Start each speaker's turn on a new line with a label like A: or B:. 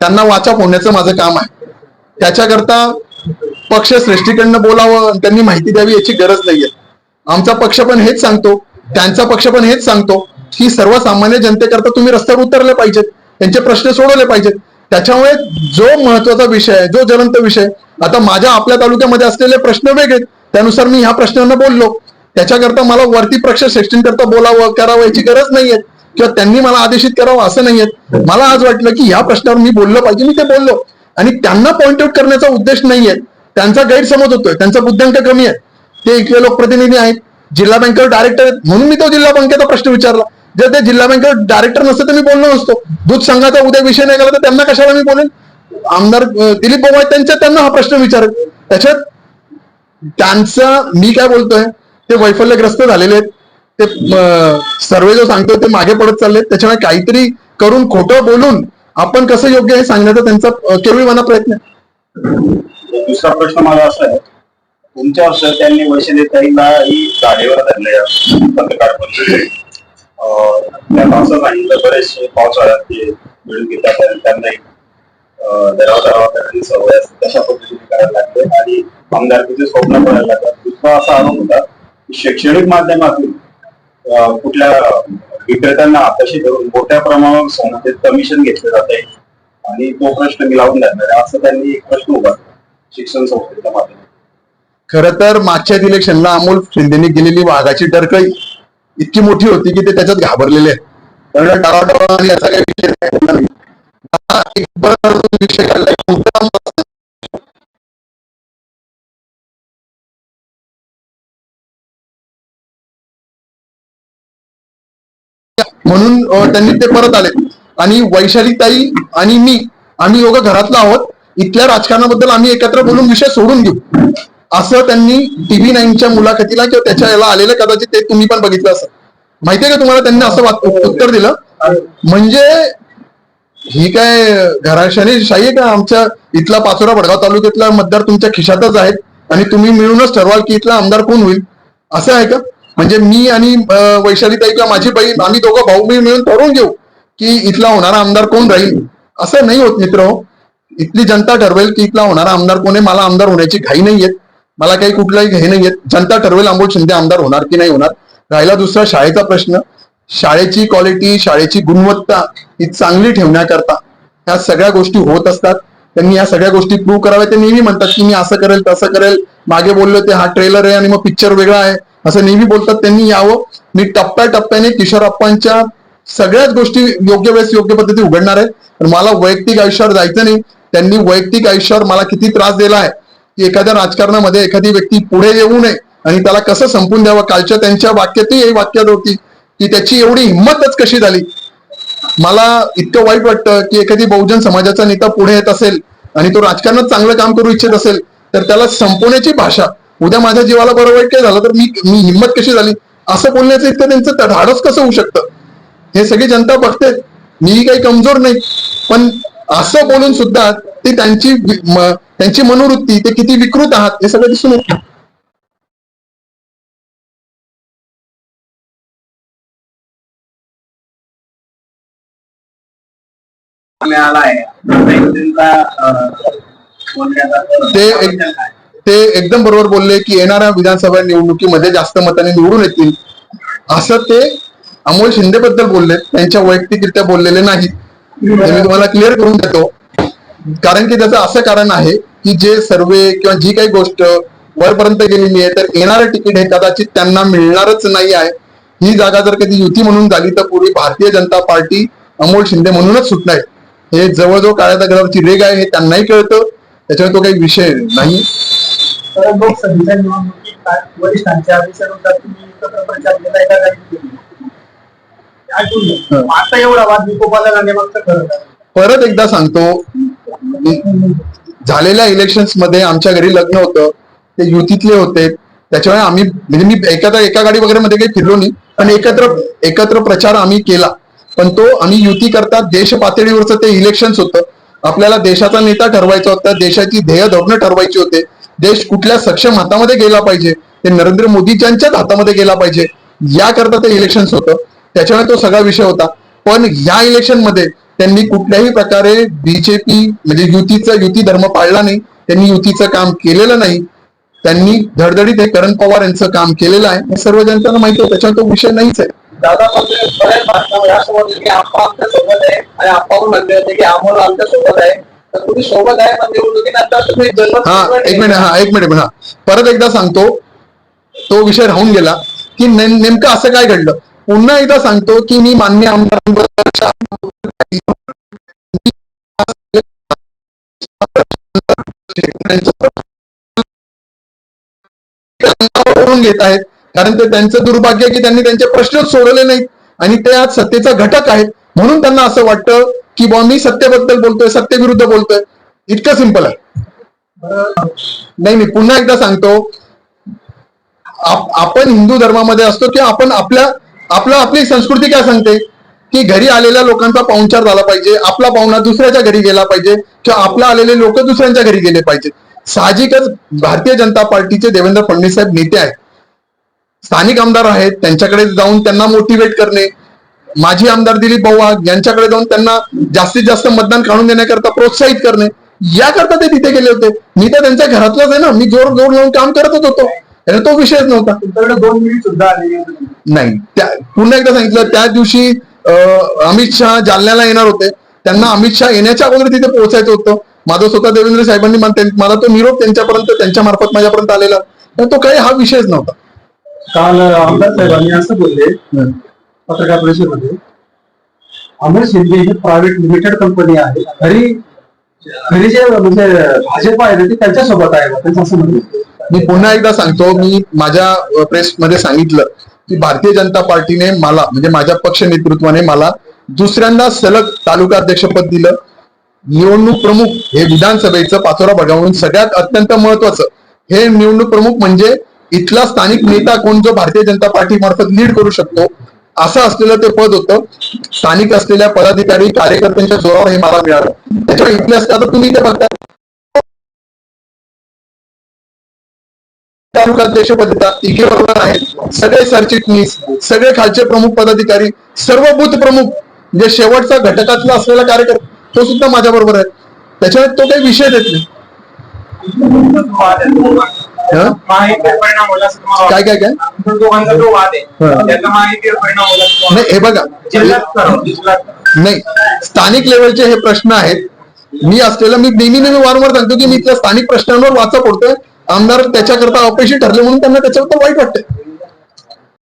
A: त्यांना वाचा फोडण्याचं माझं काम आहे. त्याच्याकरता पक्ष श्रेष्ठीकडनं बोलावं आणि त्यांनी माहिती द्यावी याची गरज नाहीये. आमचा पक्ष पण हेच सांगतो त्यांचा पक्ष पण हेच सांगतो की सर्वसामान्य जनतेकरता तुम्ही रस्त्यावर उतरले पाहिजेत त्यांचे प्रश्न सोडवले पाहिजेत. त्याच्यामुळे जो महत्त्वाचा विषय आहे जो ज्वलंत विषय आता माझ्या आपल्या तालुक्यामध्ये असलेले प्रश्न वेगळे त्यानुसार मी ह्या प्रश्नांना बोललो. त्याच्याकरता मला वरती पक्ष श्रेष्ठींकरता बोलावं करावं याची गरज नाहीये. किंवा त्यांनी मला आदेशित करावं असं नाहीये. मला आज वाटलं की ह्या प्रश्नावर मी बोललो पाहिजे मी ते बोललो. आणि त्यांना पॉइंट आउट करण्याचा उद्देश नाहीये. त्यांचा गैरसमज होतोय त्यांचा बुद्ध्यांक कमी आहे. ते इथले लोकप्रतिनिधी आहेत जिल्हा बँकेवर डायरेक्टर आहेत म्हणून मी तो जिल्हा बँकेचा प्रश्न विचारला. जर ते जिल्हा बँकेवर डायरेक्टर नसतं तर मी बोललो नसतो. दूध संघाचा उद्या विषय नाही गेला तर त्यांना कशाला मी बोलेन? आमदार दिलीप बोवाय त्यांच्या त्यांना हा प्रश्न विचारेल. त्याच्यात त्यांचा मी काय बोलतोय ते वैफल्यग्रस्त झालेले आहेत. ते सर्वे जो सांगतो ते मागे पडत चालले त्याच्यामुळे काहीतरी करून खोटं बोलून आपण कसं योग्य हे सांगण्याचा त्यांचा अं, केविळवाना प्रयत्न आहे.
B: दुसरा प्रश्न माझा असा आहे. तुमच्या वर्षात त्यांनी वैशालीताईला ही गाडीवर धरले पत्रकार परिषदेत. अं, असं सांगितलं बरेचसे पावसाळ्यात ते मिळून घेतात त्यांना एक दराव दराव करण्याची सवय असते. तशा पद्धतीने करायला लागते आणि आमदारकीचे स्वप्न करायला लागतात दुसरा असा आरोप होता की शैक्षणिक माध्यमातून कुठल्या विक्रेत्यांना आताशी धरून मोठ्या प्रमाणावर सोन्याचे कमिशन घेतले जाते. आणि तो प्रश्न मी लावून धरणार आहे. असं त्यांनी एक प्रश्न उभा शिक्षण संस्थेच्या माध्यमात
A: खर तर मागच्या इलेक्शनला अमोल शिंदेने गेलेली वाघाची टरकळी इतकी मोठी होती की ते त्याच्यात घाबरलेले आहेत. त्यामुळे डावाडावा आणि असा काही विषय नाही. विषय म्हणून त्यांनी ते परत आले. आणि वैशाली ताई आणि मी आम्ही दोघं घरातला आहोत. इथल्या राजकारणाबद्दल आम्ही एकत्र बोलून विषय सोडून घेऊ असं त्यांनी टीव्ही नाईनच्या मुलाखतीला किंवा त्याच्या याला आलेलं कदाचित ते तुम्ही पण बघितलं असं माहितीये का तुम्हाला त्यांनी असं वाट- उत्तर दिलं? म्हणजे ही काय घराशाने शाही आहे का? आमच्या इथला पाचोरा वडगाव तालुक्यातला मतदार तुमच्या खिशातच आहेत आणि तुम्ही मिळूनच ठरवाल की इथला आमदार कोण होईल? असं आहे का? म्हणजे मी आणि वैशालीताई किंवा माझी बहीण आम्ही दोघं भाऊ बहीण मिळून ठरवून घेऊ की इथला होणारा आमदार कोण राहील. असं नाही होत मित्र. इथली जनता ठरवेल की इथला होणारा आमदार कोण आहे. मला आमदार होण्याची घाई नाहीये मला काही कुठलाही घाई नाहीये जनता ठरवेल अंबोल शिंदे आमदार होणार की नाही होणार. राहिला दुसरा शाळेचा प्रश्न. शाळेची क्वालिटी शाळेची गुणवत्ता ही चांगली ठेवण्याकरता ह्या सगळ्या गोष्टी होत असतात. त्यांनी या सगळ्या गोष्टी प्रूव्ह कराव्या ते नेहमी म्हणतात की मी असं करेल तसं करेल. मागे बोललो ते हा ट्रेलर आहे आणि मग पिक्चर वेगळा आहे. असं नेहमी बोलतात त्यांनी यावं. मी टप्प्याटप्प्याने किशोरप्पांच्या सगळ्याच गोष्टी योग्य वेळेस योग्य पद्धती उघडणार आहे. पण मला वैयक्तिक आयुष्यावर जायचं नाही. त्यांनी वैयक्तिक आयुष्यावर मला किती त्रास दिला आहे की एखाद्या राजकारणामध्ये एखादी व्यक्ती पुढे येऊ नये आणि त्याला कसं संपून द्यावं? कालच्या त्यांच्या वाक्यातही वाक्यात होती की त्याची एवढी हिंमतच कशी झाली? मला इतकं वाईट वाटतं की एखादी बहुजन समाजाचा नेता पुढे येत असेल आणि तो राजकारणात चांगलं काम करू इच्छित असेल तर त्याला संपवण्याची भाषा उद्या माझ्या जीवाला बरं वाईट काय झालं तर मी मी हिंमत कशी झाली? असं बोलण्याचं इतकं त्यांचं धाडस कसं होऊ शकतं? हे सगळी जनता बघते. मी काही कमजोर नाही. पण असं बोलून सुद्धा ती त्यांची त्यांची मनोवृत्ती ते किती विकृत आहात हे सगळं दिसून येतं. ते एक- ते एकदम बरोबर बोलले की येणाऱ्या विधानसभा निवडणुकीमध्ये जास्त मताने निवडून येतील. असं ते अमोल शिंदे बद्दल बोलले. त्यांच्या वैयक्तिकरित्या बोललेले नाही. मी तुम्हाला क्लिअर करून देतो. कारण की त्याचं असं कारण आहे की जे सर्वे किंवा जी काही गोष्ट वरपर्यंत गेलेली आहे तर येणारं तिकीट हे कदाचित त्यांना मिळणारच नाही आहे. ही जागा जर कधी युती म्हणून झाली तर पूर्वी भारतीय जनता पार्टी अमोल शिंदे म्हणूनच सुटणार हे जवळजवळ काळ्या दगडावरची रेग आहे हे त्यांनाही कळतं. त्याच्यामुळे तो काही विषय नाही.
C: तर लोकसभेच्या निवडणुकीत काय वरिष्ठांच्या आदेशानुसार तुम्ही एकत्र प्रचार केला एका जागी केली. ऐकून घ्या. आता एवढा वाद विकोपाला जाण्यामागचं खरं काय?
A: परत एकदा सांगतो झालेल्या इलेक्शन्समध्ये आमच्या घरी लग्न होतं ते युतीतले होते त्याच्यामुळे आम्ही म्हणजे मी एकत्र एका गाडी वगैरे मध्ये काही फिरलो नाही पण एकत्र एकत्र प्रचार आम्ही केला पण तो आम्ही युती करता देश पातळीवरचं ते इलेक्शन्स होतं आपल्याला देशाचा नेता ठरवायचा होता देशाची ध्येय धोरणं ठरवायची होते देश कुठल्या सक्षम हातामध्ये गेला पाहिजे? ते नरेंद्र मोदीच्याच हातामध्ये गेला पाहिजे. याकरता ते इलेक्शन होतं. त्याच्यामुळे तो सगळा विषय होता. पण या इलेक्शनमध्ये त्यांनी कुठल्याही प्रकारे बीजेपी म्हणजे युतीचा युती धर्म पाळला नाही. त्यांनी युतीचं काम केलेलं नाही. त्यांनी धडधडीत हे करण पवार यांचं काम केलेलं आहे. हे सर्व जनतेला माहिती आहे. त्याच्यावर तो विषय नाहीच आहे.
C: दादा म्हणजे बऱ्याच भाषणामध्ये असं म्हणलं की आप्पा आमच्यासोबत आहे आणि आप्पा म्हणले होते की अमोल आमच्यासोबत आहे. सोबत आहे पण निवडणुकीनंतर तुम्ही जन्म
A: हा एक मिनिट हा एक मिनिट हा. परत एकदा सांगतो तो विषय राहून गेला की नेम- नेमकं असं काय घडलं? पुन्हा एकदा सांगतो की मी मान्य घेत आहेत कारण ते त्यांचं दुर्भाग्य की त्यांनी त्यांचे प्रश्नच सोडवले नाहीत आणि ते आज सत्तेचा घटक आहेत म्हणून त्यांना असं वाटतं की बॉ मी सत्तेबद्दल बोलतोय सत्तेविरुद्ध बोलतोय. इतकं सिंपल आहे. नाही मी पुन्हा एकदा सांगतो. आपण हिंदू धर्मामध्ये असतो की आपण आपल्या आपला आपली संस्कृती काय सांगते? की घरी आलेल्या लोकांचा पाहुणचार झाला पाहिजे आपला पाहुणा दुसऱ्याच्या घरी गेला पाहिजे किंवा आपला आलेले लोक दुसऱ्यांच्या घरी गेले पाहिजे. साहजिकच भारतीय जनता पार्टीचे देवेंद्र फडणवीस साहेब नेते आहेत. स्थानिक आमदार आहेत त्यांच्याकडे जाऊन त्यांना मोटिवेट करणे माजी आमदार दिलीप पवार यांच्याकडे जाऊन त्यांना जास्तीत जास्त मतदान काढून देण्याकरता प्रोत्साहित करणे याकरता ते तिथे गेले होते. मी तर त्यांच्या घरातलाच आहे ना. मी जोर जोर लावून काम करतच होतो. आणि तो विषयच नव्हता.
C: तुमच्याकडे दोन मिनिट सुद्धा.
A: नाही. त्या पुन्हा एकदा सांगितलं त्या दिवशी अमित शहा जालन्याला येणार होते. त्यांना अमित शहा येण्याच्या अगोदर तिथे पोहोचायचं होतं. माझं स्वतः देवेंद्र साहेबांनी मला तो निरोप त्यांच्यापर्यंत त्यांच्या मार्फत माझ्यापर्यंत आलेला. तो काही हा विषयच नव्हता.
C: काल आमदार साहेबांनी असं बोलले पत्रकार परिषदेमध्ये. अमर शिंदे ही प्रायव्हेट लिमिटेड कंपनी आहे. घरी घरी जे म्हणजे भाजप आहे ना ते त्यांच्यासोबत आहे त्यांचं असं म्हणलं
A: मी पुन्हा एकदा सांगतो मी माझ्या प्रेस मध्ये सांगितलं की भारतीय जनता पार्टीने मला म्हणजे माझ्या पक्ष नेतृत्वाने मला दुसऱ्यांदा सलग तालुका अध्यक्षपद दिलं. निवडणूक प्रमुख हे विधानसभेचं पाचोरा बजावून सगळ्यात अत्यंत महत्वाचं. हे निवडणूक प्रमुख म्हणजे इथला स्थानिक नेता कोण जो भारतीय जनता पार्टी मार्फत लीड करू शकतो असं असलेलं ते पद होतं. स्थानिक असलेल्या पदाधिकारी कार्यकर्त्यांच्या जोरावर हे मला मिळालं. त्याच्यावर इतिहास आता तुम्ही ते बघता तालुका अध्यक्षपद तिघे बरोबर आहेत. सगळे सरचिटणीस सगळे खालचे प्रमुख पदाधिकारी सर्व बूथ प्रमुख जे शेवटचा घटकातला असलेला कार्यकर्ता तो सुद्धा माझ्या बरोबर आहे. त्याच्यामुळे तो काही विषय देत नाही. हं?
B: परिणाम होला असं तुम्हाला
A: काय काय काय
B: वाटतं? दोघांचा जो वाद आहे. त्याचा परिणाम होला असं तुम्हाला
A: नाही हे बघा
B: वाटतं? जिल्ह्यात करो, जिल्ह्यात
A: नाही स्थानिक लेवलचे हे प्रश्न आहेत मी असलेलं मी नेहमी नेहमी वारंवार सांगतो की मी त्या स्थानिक प्रश्नांवर वाचा पडतोय आमदार त्याच्याकरता अपयशी ठरले म्हणून त्यांना त्याच्याबद्दल वाईट वाटतंय